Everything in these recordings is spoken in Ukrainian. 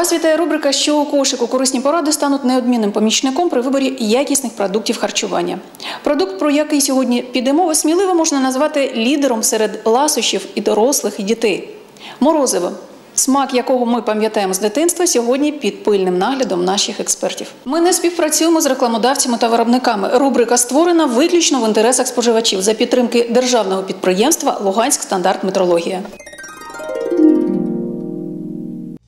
Вас вітає рубрика Що у кошику корисні поради стануть неодмінним помічником при виборі якісних продуктів харчування. Продукт, про який сьогодні піде мова, сміливо можна назвати лідером серед ласощів і дорослих, і дітей. Морозиво. Смак якого ми пам'ятаємо з дитинства, сьогодні під пильним наглядом наших експертів. Ми не співпрацюємо з рекламодавцями та виробниками. Рубрика створена виключно в інтересах споживачів за підтримки державного підприємства Луганськ стандарт метрологія.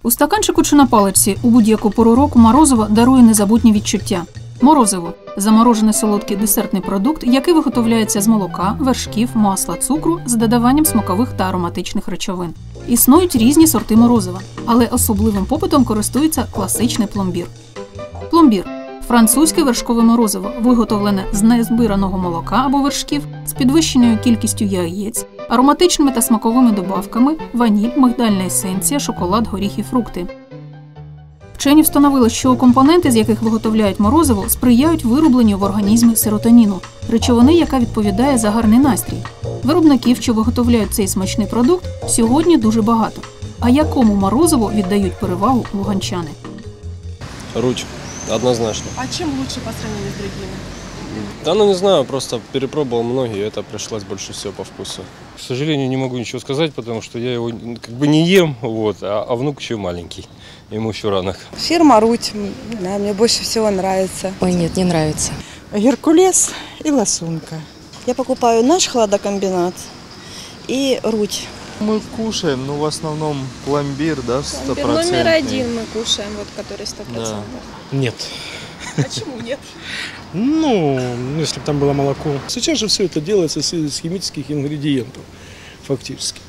У стаканчику чи на паличці у будь-яку пору року морозиво дарує незабутні відчуття. Морозиво заморожений солодкий десертний продукт, який виготовляється з молока, вершків, масла, цукру з додаванням смакових та ароматичних речовин. Існують різні сорти морозива, але особливим попитом користується класичний пломбір. Пломбір французьке вершкове морозиво, виготовлене з незбираного молока або вершків з підвищеною кількістю яєць, ароматичними та смаковими добавками, ваніль, мигдальна есенція, шоколад, горіхи, фрукти. Вчені встановили, що компоненти, з яких виготовляють морозиво, сприяють виробленню в організмі серотоніну, речовини, яка відповідає за гарний настрій. Виробників, що виготовляють цей смачний продукт, сьогодні дуже багато. А якому морозиву віддають перевагу луганчани? Руть, однозначно. А чем лучше по сравнению с другими? Да, ну не знаю, просто перепробовал многие, это пришлось больше всего по вкусу. К сожалению, не могу ничего сказать, потому что я его как бы не ем, вот, а, а внук еще маленький, ему еще рано. Фирма Руть, да, мне больше всего нравится. Ой, нет, не нравится. Геркулес и лосунка. Я покупаю наш хладокомбинат и Руть. Мы кушаем, но в основном пломбир, да, Номер стопроцентный. один мы кушаем, вот который сто процентов. Нет. Почему нет? Ну, если бы там было молоко. Сейчас же все это делается с, из химических ингредиентов, фактически.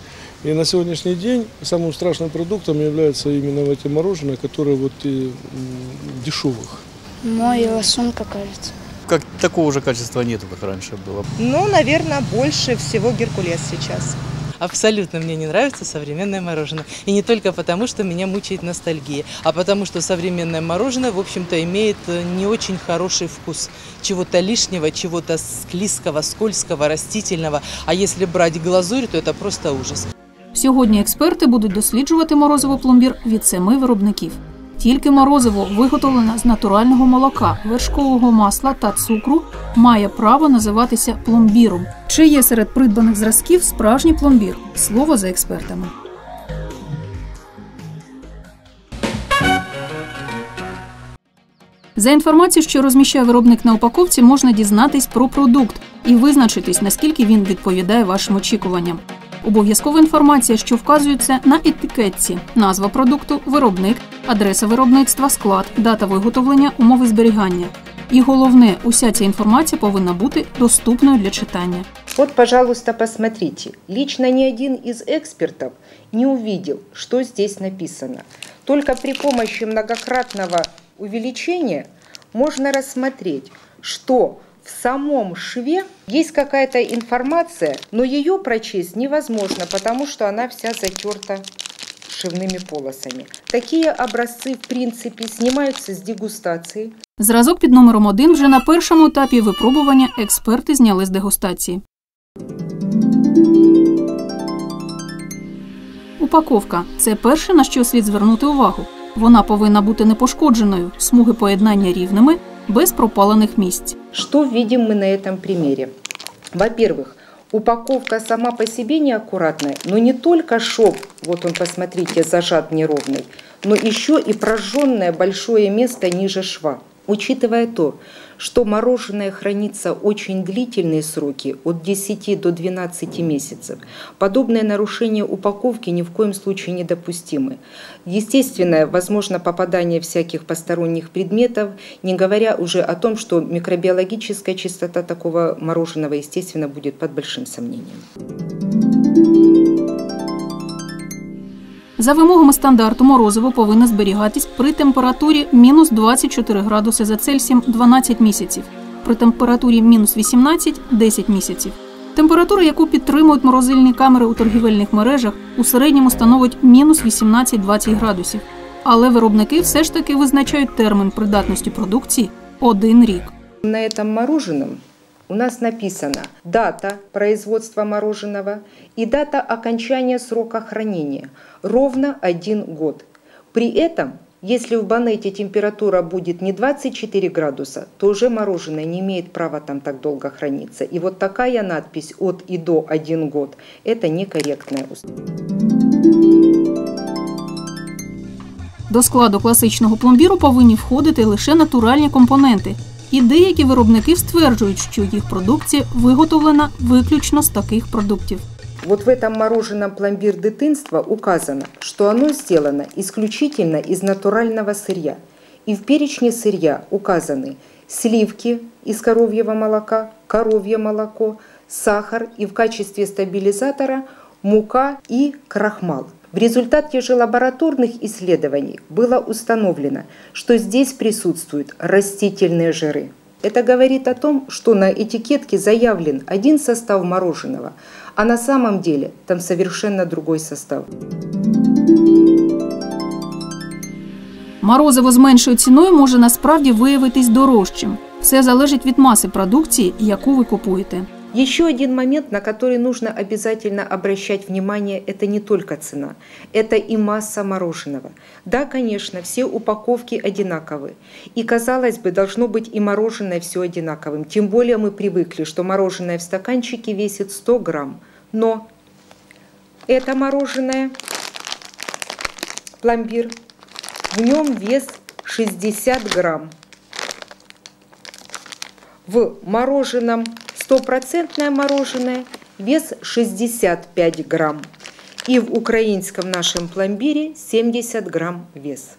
И на сегодняшний день самым страшным продуктом является именно эти мороженое, которые вот и, м, дешевых. Мой лосунка, кажется. Как такого же качества нету, как раньше было. Ну, наверное, больше всего Геркулес сейчас. Абсолютно мне не нравится современное мороженое. И не только потому, что меня мучает ностальгия, а потому, что современное мороженое, в общем-то, имеет э, не очень хороший вкус. Чего-то лишнего, чего-то склизкого, скользкого, растительного. А если брать глазурь, то это просто ужас. Сьогодні експерти будуть досліджувати морозиво пломбір від семи виробників. Тільки морозиво, виготовлене з натурального молока, вершкового масла та цукру, має право називатися пломбіром. Чи є серед придбаних зразків справжній пломбір? Слово за експертами. За інформацією, що розміщає виробник на упаковці, можна дізнатись про продукт і визначитись, наскільки він відповідає вашим очікуванням. Обов'язкова інформація, що вказується на етикетці, назва продукту, виробник, адреса виробництва, склад, дата виготовлення, умови зберігання. І головне, уся ця інформація повинна бути доступною для читання. Вот, пожалуйста, посмотрите. Лично ни один из экспертов не увидел, что здесь написано. Только при помощи многократного увеличения можно рассмотреть, что в самом шве есть какая-то информация, но ее прочесть невозможно, потому что она вся затерта шивными полосами. Такие образцы, в принципе, снимаются с дегустации, Зразок під номером 1 вже на першому етапі випробування експерти зняли з дегустації. Упаковка це перше, на що слід звернути увагу. Вона повинна бути непошкодженою, смуги поєднання рівними, без пропалених місць. Что видим мы на этом примере? Во-первых, упаковка сама по себе неаккуратная, но не только шов, вот он, посмотрите, зажат неровный, но еще и прожженное большое место ниже шва. Учитывая то, что мороженое хранится очень длительные сроки, от 10 до 12 месяцев, подобное нарушение упаковки ни в коем случае недопустимы. Естественно, возможно попадание всяких посторонних предметов, не говоря уже о том, что микробиологическая чистота такого мороженого, естественно, будет под большим сомнением. За вимогами стандарту морозиво повинно зберігатись при температурі мінус 24 градуси за Цельсієм 12 місяців, при температурі мінус 18 – 10 місяців. Температура, яку підтримують морозильні камери у торгівельних мережах, у середньому становить мінус 18-20 градусів. Але виробники все ж таки визначають термін придатності продукції один рік. На этом мороженом у нас написано дата производства мороженого и дата окончания срока хранения. Ровно один год. При этом Если в Банете температура будет не 24 градуса, то уже мороженое не имеет права там так долго храниться. И вот такая надпись от и до 1 год – это некорректная До складу класичного пломбіру повинні входити лише натуральні компоненти, і деякі виробники стверджують, що їх продукція виготовлена виключно з таких продуктів. Вот в этом мороженом пломбир дитинства указано, что оно сделано исключительно из натурального сырья. И в перечне сырья указаны сливки из коровьего молока, коровье молоко, сахар и в качестве стабилизатора мука и крахмал. В результате же лабораторных исследований было установлено, что здесь присутствуют растительные жиры. Это говорит о том, что на этикетке заявлен один состав мороженого, а на самом деле там совершенно другой состав. Морозиво з меншою ціною може насправді виявитись дорожчим. Все залежить від маси продукції, яку ви купуєте. Еще один момент, на который нужно обязательно обращать внимание, это не только цена, это и масса мороженого. Да, конечно, все упаковки одинаковые. И, казалось бы, должно быть и мороженое все одинаковым. Тем более мы привыкли, что мороженое в стаканчике весит 100 грамм. Но это мороженое, пломбир, в нем вес 60 грамм. В мороженом стопроцентное мороженое вес 65 грамм. И в украинском нашем пломбире 70 грамм вес.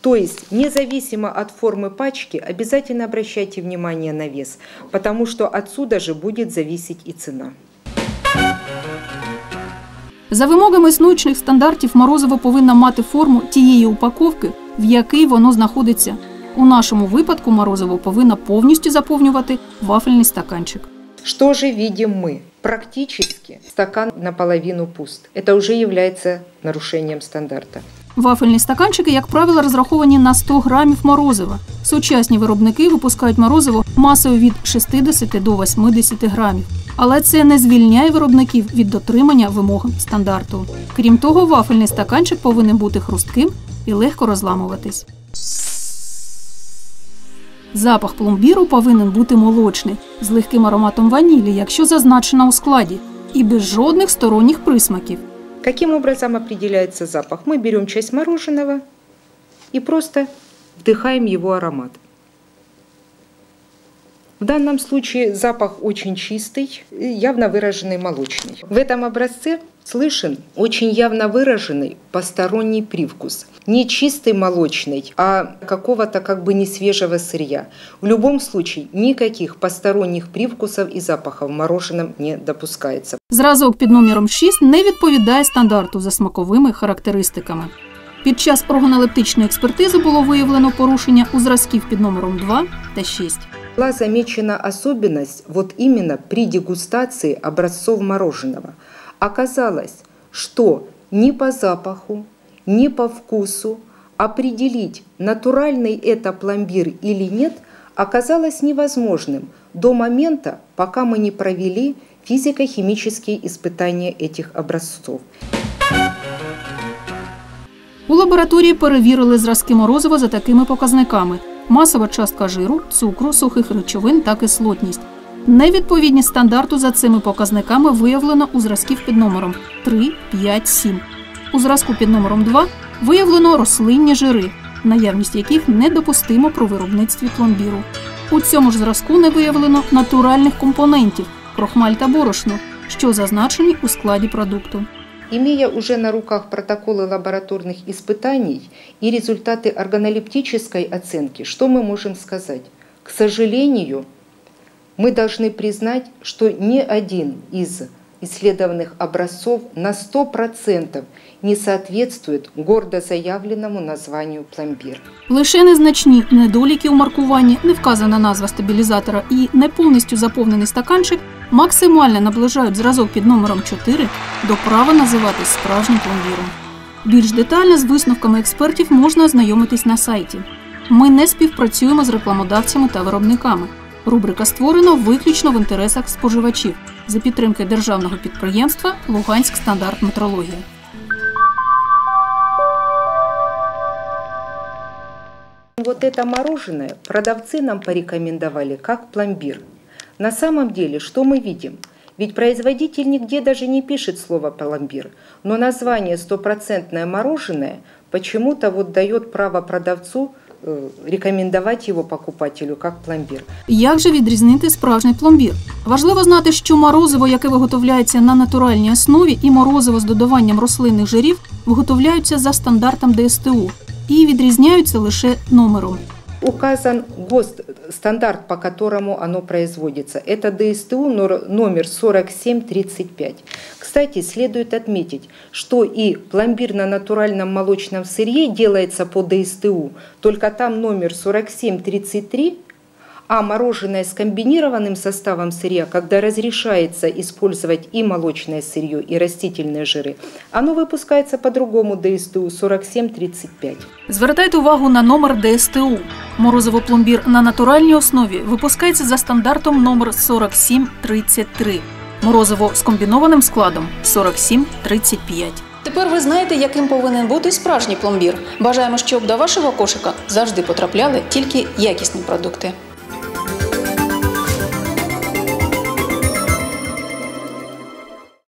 То есть, независимо от формы пачки, обязательно обращайте внимание на вес, потому что отсюда же будет зависеть и цена. За вимогами існуючих стандартів морозиво повинно мати форму тієї упаковки, в якій воно знаходиться. У нашому випадку морозиво повинно повністю заповнювати вафельний стаканчик. Что же видим мы? Практически стакан наполовину пуст. Это уже является нарушением стандарта. Вафельні стаканчики, як правило, розраховані на 100 грамів морозива. Сучасні виробники випускають морозиво масою від 60 до 80 грамів. Але це не звільняє виробників від дотримання вимог стандарту. Крім того, вафельний стаканчик повинен бути хрустким і легко розламуватись. Запах пломбіру повинен бути молочний, з легким ароматом ванілі, якщо зазначено у складі, і без жодних сторонніх присмаків. Каким образом определяется запах? Мы берем часть мороженого и просто вдыхаем его аромат. В данном случае запах очень чистый, явно выраженный молочный. В этом образце слышен очень явно выраженный посторонний привкус. Не чистый молочный, а какого-то как бы не свежего сырья. В любом случае никаких посторонних привкусов и запахов в мороженом не допускается. Зразок під номером 6 не відповідає стандарту за смаковими характеристиками. Під час органолептичної експертизи було виявлено порушення у зразків під номером 2 та 6. Была замечена особенность вот именно при дегустации образцов мороженого. Оказалось, что ни по запаху, ни по вкусу определить, натуральный это пломбир или нет, оказалось невозможным до момента, пока мы не провели физико-химические испытания этих образцов. У лабораторії перевірили зразки морозива за такими показниками: Масова частка жиру, цукру, сухих речовин та кислотність. Невідповідність стандарту за цими показниками виявлено у зразків під номером 3, 5, 7. У зразку під номером 2 виявлено рослинні жири, наявність яких недопустимо при виробництві пломбіру. У цьому ж зразку не виявлено натуральних компонентів крохмаль та борошно, що зазначені у складі продукту. Имея уже на руках протоколы лабораторных испытаний и результаты органолептической оценки, что мы можем сказать? К сожалению, мы должны признать, что ни один из исследованных образцов на 100% не соответствует гордо заявленному названию пломбир. Лише незначні недоліки у маркуванні, не вказана назва стабілізатора і не повністю заповнений стаканчик максимально наближають зразок під номером 4 до права називатись справжнім пломбіром. Більш детально з висновками експертів можна ознайомитись на сайті. Ми не співпрацюємо з рекламодавцями та виробниками. Рубрика створена виключно в інтересах споживачів за підтримки державного підприємства Луганськ стандарт метрологія. Вот это мороженое продавцы нам порекомендовали как пломбир. На самом деле, что мы видим? Ведь производитель нигде даже не пишет слово пломбир, но название стопроцентное мороженое почему-то вот дает право продавцу э, рекомендовать его покупателю как пломбир. Як же відрізнити справжній пломбір? Важливо знати, що морозиво, яке виготовляється на натуральній основі, і морозиво з додаванням рослинних жирів виготовляються за стандартом ДСТУ і відрізняються лише номером. Указан ГОСТ, стандарт, по которому оно производится. Это ДСТУ номер 4735. Кстати, следует отметить, что и пломбир на натуральном молочном сырье делается по ДСТУ, только там номер 4733, а мороженое с комбинированным составом сырья, когда разрешается использовать и молочное сырье, и растительные жиры, оно выпускается по другому ДСТУ 4735. Звертайте увагу на номер ДСТУ. Морозиво пломбір на натуральній основі випускається за стандартом номер 4733. Морозиво з комбінованим складом 4735. Тепер ви знаєте, яким повинен бути справжній пломбір. Бажаємо, щоб до вашого кошика завжди потрапляли тільки якісні продукти.